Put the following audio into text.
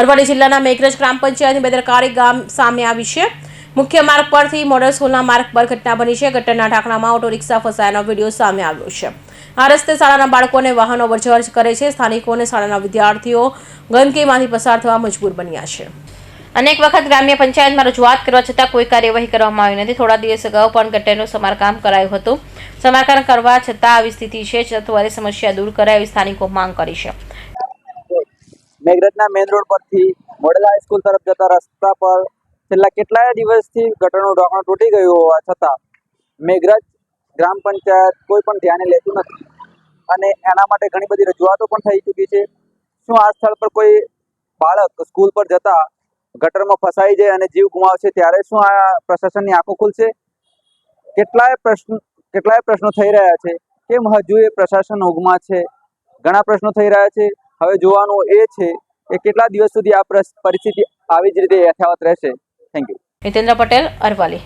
અરવલ્લી જિલ્લાના મેઘરજ ગ્રામ પંચાયતની બેદરકારી ગામ સામે આવી છે. મુખ્ય માર્ગ પરથી મોડલ સ્કૂલના માર્ગ પર ઘટના બની છે. ગટરના ઢાંકણામાં ઓટો રિક્ષા ફસાયાનો વીડિયો સામે આવ્યો છે. આ રસ્તે શાળાના બાળકોને વાહનો વરજવર કરે છે. સ્થાનિકોને શાળાના વિદ્યાર્થીઓ ગંદકીમાંથી પસાર થવા મજબૂર બન્યા છે. અનેક વખત ગ્રામ્ય પંચાયતમાં રજૂઆત કરવા છતાં કોઈ કાર્યવાહી કરવામાં આવી નથી. થોડા દિવસ અગાઉ પણ ગટરનું સમારકામ કરાયું હતું. સમારકામ કરવા છતાં આવી સ્થિતિ છે. ત્વરે સમસ્યા દૂર કરાય એવી સ્થાનિકો માંગ કરી છે. મેઘરજના મેઇન રોડ પરથી મોડેલ હાઈસ્કૂલ તરફ જતા રસ્તા પર છેલ્લા કેટલાય દિવસથી ગટરનું ઢાંકણું તૂટી ગયું હોવા છતાં મેઘરજ ગ્રામ પંચાયત કોઈ પણ ધ્યાને લેતું નથી. અને એના માટે ઘણી બધી રજૂઆતો પણ થઈ ચૂકી છે. શું આ સ્થળ પર કોઈ બાળક સ્કૂલ પર જતા ગટરમાં ફસાઈ જાય અને જીવ ગુમાવશે ત્યારે શું આ પ્રશાસનની આંખો ખુલશે? કેટલાય પ્રશ્ન, કેટલાય પ્રશ્નો થઈ રહ્યા છે. કેમ હજુ એ પ્રશાસન ઊંઘમાં છે? ઘણા પ્રશ્નો થઈ રહ્યા છે. હવે જોવાનું એ છે કે કેટલા દિવસ સુધી આ પરિસ્થિતિ આવી જ રીતે યથાવત રહેશે. Thank you Nitendra Patel Aravalli